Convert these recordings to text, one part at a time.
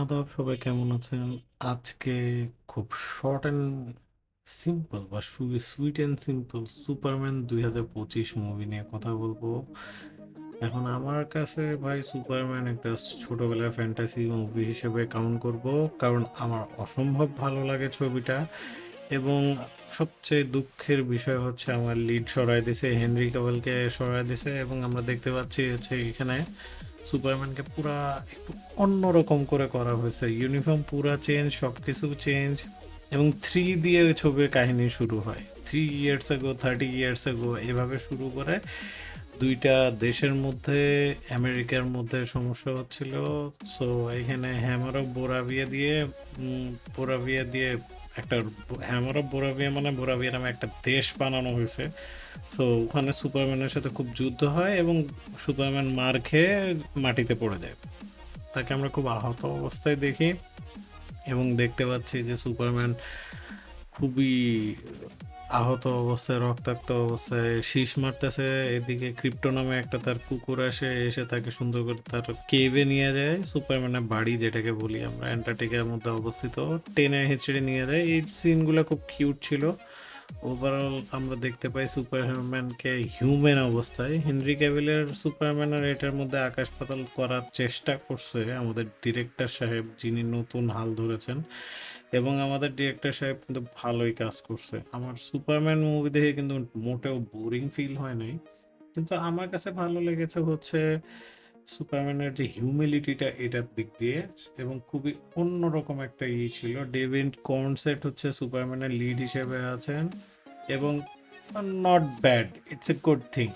আদাব সবাই কেমন আছেন? আজকে খুব শর্ট অ্যান্ড সিম্পল বা sweet and simple 'Superman' ২০২৫ movie নিয়ে কথা বলব। এখন আমার কাছে ভাই 'সুপারম্যান' একটা ছোটবেলার ফ্যান্টাসি মুভি হিসেবে কাউন্ট করব। কারণ আমার অসম্ভব ভালো লাগে ছবিটা এবং সবচেয়ে দুঃখের বিষয় হচ্ছে আমার লিড সরাই দিছে, হেনরি ক্যাভিলকে সরাই দিছে এবং আমরা দেখতে পাচ্ছি হচ্ছে এখানে সুপারম্যানকে পুরা একটু অন্যরকম করে করা হয়েছে। ইউনিফর্ম পুরা চেঞ্জ, সবকিছু চেঞ্জ এবং থ্রি দিয়ে ছবির কাহিনী শুরু হয়। Three years ago, 30 years ago এভাবে শুরু করে দুইটা দেশের মধ্যে আমেরিকার মধ্যে সমস্যা হচ্ছিল। সো এখানে হ্যামার অফ বোরাভিয়া দিয়ে উম বোরাভিয়া দিয়ে একটা হ্যামার অফ বোরাভিয়া মানে বোরাভিয়া নামে একটা দেশ বানানো হয়েছে। সো ওখানে সুপারম্যানের সাথে খুব যুদ্ধ হয় এবং সুপারম্যান মার খেয়ে মাটিতে পড়ে যায়। তাকে আমরা খুব আহত অবস্থায় দেখি এবং দেখতে পাচ্ছি যে সুপারম্যান খুবই আহত অবস্থায়, রক্তাক্ত অবস্থায় শীষ মারতেছে। এদিকে ক্রিপ্টো নামে একটা তার কুকুর আসে, এসে তাকে সুন্দর করে তার কেভে নিয়ে যায়। সুপারম্যানের বাড়ি যেটাকে বলি আমরা অ্যান্টার্কটিকার মধ্যে অবস্থিত। টেনে হিঁচড়ে নিয়ে যায়। এই সিনগুলো খুব কিউট ছিল। ওভারঅল আমরা দেখতে পাই সুপারম্যানকে হিউম্যান অবস্থায়। হেনরি ক্যাভিলের সুপারম্যান আর এটার মধ্যে আকাশ পাতাল করার চেষ্টা করছে আমাদের ডিরেক্টর সাহেব যিনি নতুন হাল ধরেছেন এবং আমাদের ডিরেক্টর সাহেব কিন্তু ভালোই কাজ করছে। আমার সুপারম্যান মুভি দেখে কিন্তু মোটেও বোরিং ফিল হয় নাই। কিন্তু আমার কাছে ভালো লেগেছে হচ্ছে সুপারম্যানের যে হিউমিলিটিটা এটার দিক দিয়ে এবং খুবই অন্যরকম একটা ই ছিল। ডেভিড কর্নসেট হচ্ছে সুপারম্যানের লিড হিসেবে আছেন এবং not bad, it's a good thing.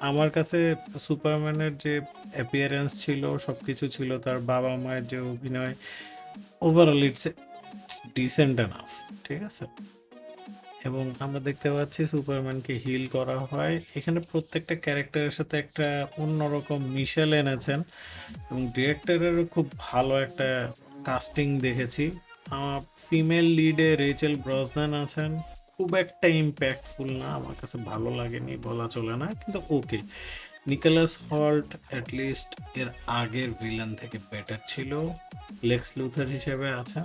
আমার কাছে সুপারম্যানের যে অ্যাপিয়ারেন্স ছিল, সব কিছু ছিল, তার বাবা-মায়ের যে অভিনয় ওভারঅল ইটস ডিসেন্ট এনাফ। ঠিক আছে? এবং আমরা দেখতে পাচ্ছি সুপারম্যানকে হিল করা হয়। এখানে প্রত্যেকটা ক্যারেক্টারের সাথে একটা অন্যরকম মিশেল এনেছেন এবং ডিরেক্টরেরও খুব ভালো একটা কাস্টিং দেখেছি। ফিমেল লিডে রেচেল ব্রসনান আছেন। খুব একটা ইম্প্যাক্টফুল না। আমার কাছে ভালো লাগেনি বলা চলে না। কিন্তু okay. Nicholas Hoult at least এর আগের ভিলেন থেকে বেটার ছিল। লেক্স লুথার হিসেবে আছেন।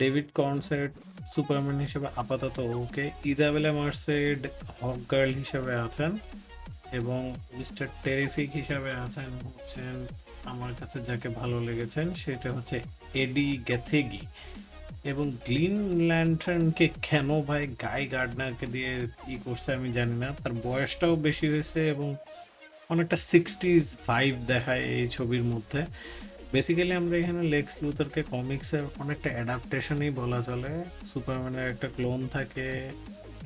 ডেভিড কর্নসেট সুপারম্যান হিসেবে আপাতত ওকে। ইজাবেলা মার্সেড হকগার্ল হিসেবে আছেন এবং মিস্টার টেরিফিক হিসাবে আছেন হচ্ছেন আমার কাছে যাকে ভালো লেগেছেন, সেটা হচ্ছে এডি গ্যাথেগি এবং গ্রিন ল্যান্টার্নকে কেন ভাই গাই গার্ডনারকে দিয়ে ই করছে আমি জানি না। তার বয়সটাও বেশি হয়েছে এবং অনেকটা 60s ফাইভ দেখায় এই ছবির মধ্যে। বেসিক্যালি আমরা এখানে লেক্স লুথারকে কমিক্সের অনেকটা অ্যাডাপ্টেশনই বলা চলে। সুপারম্যানের একটা ক্লোন থাকে।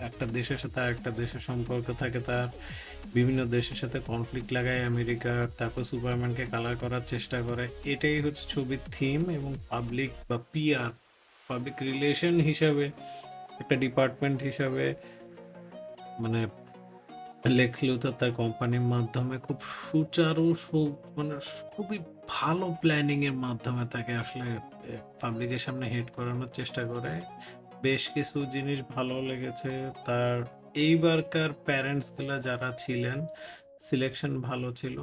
একটা দেশের সাথে আরেকটা দেশের সম্পর্ক থাকে তার। বিভিন্ন দেশের সাথে কনফ্লিক্ট লাগায় আমেরিকার। তারপর সুপারম্যানকে কালার করার চেষ্টা করে। এটাই হচ্ছে ছবির থিম এবং পাবলিক বা পিআর পাবলিক রিলেশন হিসাবে, একটা ডিপার্টমেন্ট হিসাবে মানে লেক্স লুথার তার কোম্পানির মাধ্যমে খুব সুচারু সু মানে খুবই ভালো প্ল্যানিং এর মাধ্যমে তাকে আসলে পাবলিকের সামনে হেড করানোর চেষ্টা করে। বেশ কিছু জিনিস ভালো লেগেছে। তার এইবারকার প্যারেন্টসগুলা যারা ছিলেন, সিলেকশন ভালো ছিল।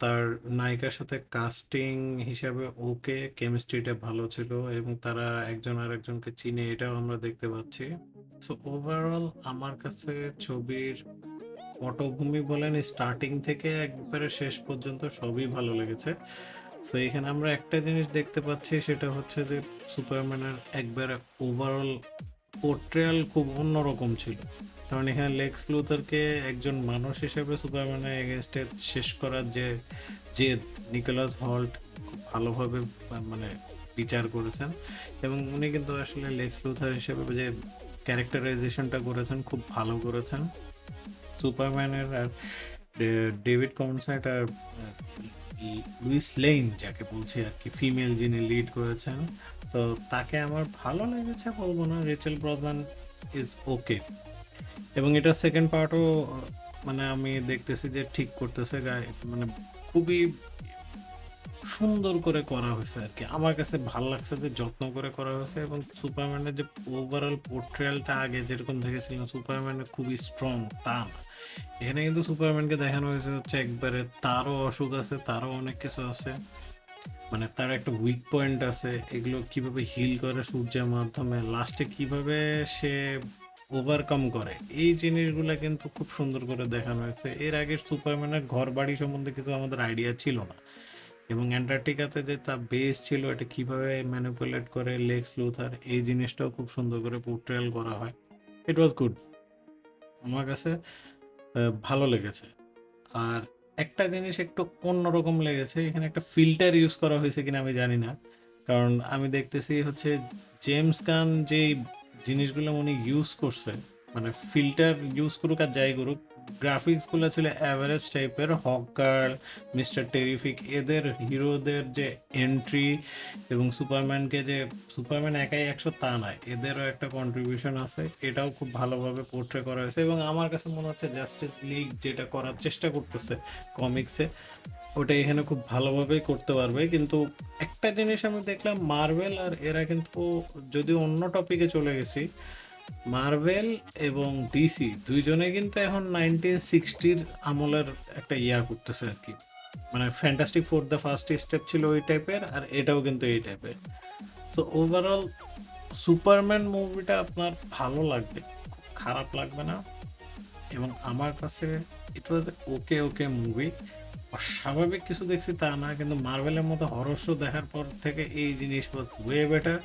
তার নায়িকার সাথে কাস্টিং হিসাবে ওকে, কেমিস্ট্রিটা ভালো ছিল এবং তারা একজন আরেকজনকে চিনে এটাও আমরা দেখতে পাচ্ছি। সো ওভারঅল আমার কাছে ছবির পটভূমি বলেন স্টার্টিং থেকে একবারে শেষ পর্যন্ত সবই ভালো লেগেছে। সো এখানে আমরা একটা জিনিস দেখতে পাচ্ছি সেটা হচ্ছে যে সুপারম্যানের একবারে ওভারঅল পোর্ট্রেয়াল খুব অন্যরকম ছিল। কারণ এখানে লেক্স লুথারকে একজন মানুষ হিসেবে সুপারম্যানের এগেইনস্ট এ শেষ করার যে জেদ, নিকোলাস হল্ট খুব ভালোভাবে মানে বিচার করেছেন এবং উনি কিন্তু আসলে লেক্স লুথার হিসেবে যে ক্যারেক্টারাইজেশনটা করেছেন, খুব ভালো করেছেন। সুপারম্যানের আর ডেভিড কর্নসেট আর লুইস লেইন যাকে বলছি আর কি, ফিমেল যিনি লিড করেছেন। তো তাকে আমার ভালো লেগেছে বলব না। Rachel Brosnahan is okay. এবং এটা সেকেন্ড পার্টও মানে আমি দেখতেছি যে ঠিক করতেছে গায় মানে খুবই সুন্দর করে করা হইছে আরকি। আমার কাছে ভালো লাগছে যে যত্ন করে করা হয়েছে এবং সুপারম্যানের যে ওভারঅল পোর্ট্রেয়ালটা আগে যেরকম দেখেছিলাম সুপারম্যান খুবই স্ট্রং তা। এখানে কিন্তু সুপারম্যানকে দেখানো হয়েছে হচ্ছে একবারে তারও অসুখ আছে, তারও অনেক কিছু আছে। মানে তার একটা উইক পয়েন্ট আছে এগুলো কীভাবে হিল করে সূর্যের মাধ্যমে লাস্টে কীভাবে সে ওভারকাম করে। এই জিনিসগুলো কিন্তু খুব সুন্দর করে দেখানো হয়েছে। এর আগে সুপারম্যানের ঘর বাড়ি সম্বন্ধে কিছু আমাদের আইডিয়া ছিল না। এবং অ্যান্টার্কটিকাতে যে তার বেস ছিল, এটা কীভাবে ম্যানিপুলেট করে লেক্স লুথার, এই জিনিসটাও খুব সুন্দর করে পোর্ট্রেল করা হয়। ইট ওয়াজ গুড আমার কাছে ভালো লেগেছে। আর একটা জিনিস একটু অন্যরকম লেগেছে। এখানে একটা ফিল্টার ইউজ করা হয়েছে কিনা আমি জানি না। কারণ আমি দেখতেছি হচ্ছে জেমস গান যে জিনিসগুলো উনি ইউজ করছে মানে ফিল্টার ইউজ করুক আর যাই করুক গ্রাফিক্সগুলো ছিল অ্যাভারেজ টাইপের হকার মিস্টার টেরিফিক এদের হিরোদের যে এন্ট্রি এবং সুপারম্যানকে যে সুপারম্যান একাই একশো তা নয়, এদেরও একটা কন্ট্রিবিউশন আছে, এটাও খুব ভালোভাবে পোর্ট্রে করা হয়েছে এবং আমার কাছে মনে হচ্ছে জাস্টিস লিগ যেটা করার চেষ্টা করতেছে কমিক্সে ওটা এখানে খুব ভালোভাবেই করতে পারবে, কিন্তু একটা জিনিস আমি দেখলাম মার্বেল আর এরা কিন্তু যদি অন্য টপিকে চলে গেছি মার্বেল এবং ডিসি দুইজনে কিন্তু এখন নাইনটিন সিক্সটির আমলের একটা ইয়া করতেছে আর কি। মানে fantastic four the first step ছিল ওই টাইপের আর এটাও কিন্তু এই টাইপের সো ওভারঅল সুপারম্যান মুভিটা আপনার ভালো লাগবে খারাপ লাগবে না। এবং আমার কাছে ইট ওয়াজ ওকে ওকে মুভি অস্বাভাবিক কিছু দেখছি তা না, কিন্তু মার্বেলের মতো হরস্য দেখার পর থেকে এই জিনিস ওয়ে বেটার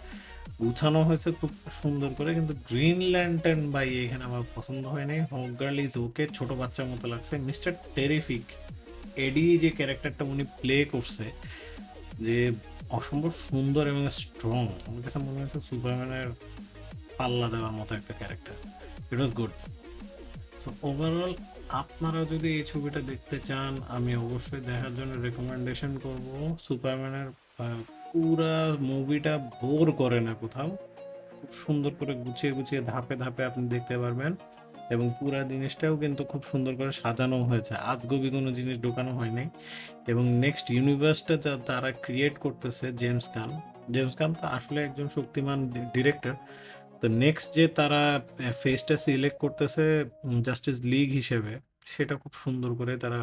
গুছানো হয়েছে খুব সুন্দর করে, কিন্তু গ্রিন ল্যান্টার্ন বাই এখানে আমার পছন্দ হয়নি হক গার্ল ইজ ওকে, ছোট বাচ্চার মতো লাগছে। মিস্টার টেরিফিক, এডি যে ক্যারেক্টারটা উনি প্লে করছে, যে অসম্ভব সুন্দর এবং স্ট্রং। আমার কাছে মনে হচ্ছে সুপারম্যানের পাল্লা দেওয়ার মতো একটা character. It was good so overall আপনারা যদি এই ছবিটা দেখতে চান, আমি অবশ্যই দেখার জন্য রেকমেন্ডেশন করব। সুপারম্যানের পুরা মুভিটা বোর করে না কোথাও। খুব সুন্দর করে গুছিয়ে গুছিয়ে ধাপে ধাপে আপনি দেখতে পারবেন। এবং পুরা জিনিসটাও কিন্তু খুব সুন্দর করে সাজানো হয়েছে। আজগবি কোনো জিনিস ঢোকানো হয়নি এবং নেক্সট ইউনিভার্সটা যা তারা ক্রিয়েট করতেছে জেমস গান জেমস গান তো আসলে একজন শক্তিমান ডিরেক্টর তো নেক্সট যে তারা ফেসটা সিলেক্ট করতেছে জাস্টিস লিগ হিসেবে, সেটা খুব সুন্দর করে তারা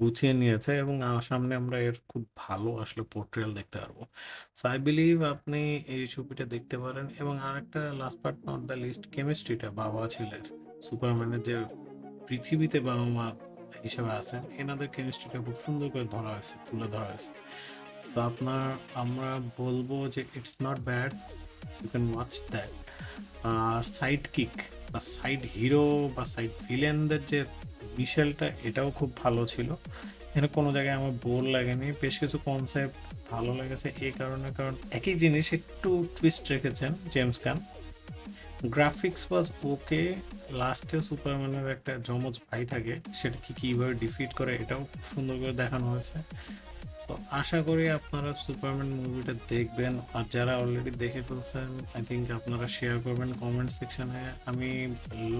গুছিয়ে নিয়েছে এবং সামনে আমরা এর খুব ভালো আসলে পোর্ট্রেল দেখতে পারব। সো আই বিলিভ আপনি এই ছবিটা দেখতে পারেন এবং আরেকটা last part not the least কেমিস্ট্রিটা বাবা ছেলের সুপারম্যানের যে পৃথিবীতে বাবা মা হিসেবে আছেন, এনাদের কেমিস্ট্রিটা খুব সুন্দর করে ধরা হয়েছে, তুলে ধরা হয়েছে। তো আপনার, আমরা বলব যে it's not bad you can watch that R sidekick বা সাইড হিরো বা সাইড ভিলেনদের যে মিশেলটা এটাও খুব ভালো ছিল। এখানে কোনো জায়গায় আমার বোর লাগেনি। বেশ কিছু কনসেপ্ট ভালো লেগেছে এই কারণে, কারণ একই জিনিস একটু টুইস্ট রেখেছেন জেমস খান গ্রাফিক্স ওয়াজ ওকে লাস্টে সুপারম্যানের একটা জমজ ভাই থাকে, সেটা কি কীভাবে ডিফিট করে এটাও খুব সুন্দর করে দেখানো হয়েছে। আশা করি আপনারা সুপারম্যান মুভিটা দেখবেন। আর যারা অলরেডি দেখে ফেলছেন আই থিঙ্ক আপনারা শেয়ার করবেন কমেন্ট সেকশনে আমি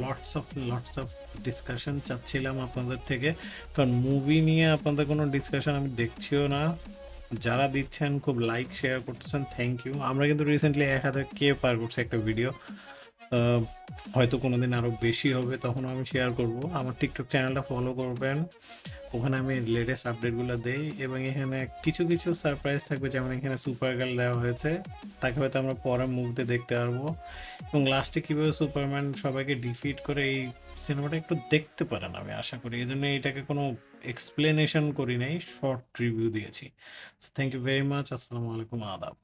lots of lots of discussion চাচ্ছিলাম আপনাদের থেকে। কারণ মুভি নিয়ে আপনাদের কোনো ডিসকাশন আমি দেখছিও না। যারা দিচ্ছেন, খুব লাইক শেয়ার করতেছেন থ্যাংক ইউ আমরা কিন্তু রিসেন্টলি এক হাজার কে পার করছি একটা ভিডিও হয়তো কোনোদিন আরও বেশি হবে তখন আমি শেয়ার করব। আমার টিকটক চ্যানেলটা ফলো করবেন। ওখানে আমি লেটেস্ট আপডেটগুলো দেই এবং এখানে কিছু কিছু সারপ্রাইজ থাকবে, যেমন এখানে সুপার গার্ল দেওয়া হয়েছে। তাকে হয়তো আমরা পরের মুভিতে দেখতে পারব। এবং লাস্টে কীভাবে সুপারম্যান সবাইকে ডিফিট করে, এই সিনেমাটা একটু দেখতে পারেন আমি আশা করি। এই জন্য এটাকে কোনো এক্সপ্লেনেশন করি নাই শর্ট রিভিউ দিয়েছি। থ্যাংক ইউ ভেরি মাচ আসসালামু আলাইকুম, আদাব।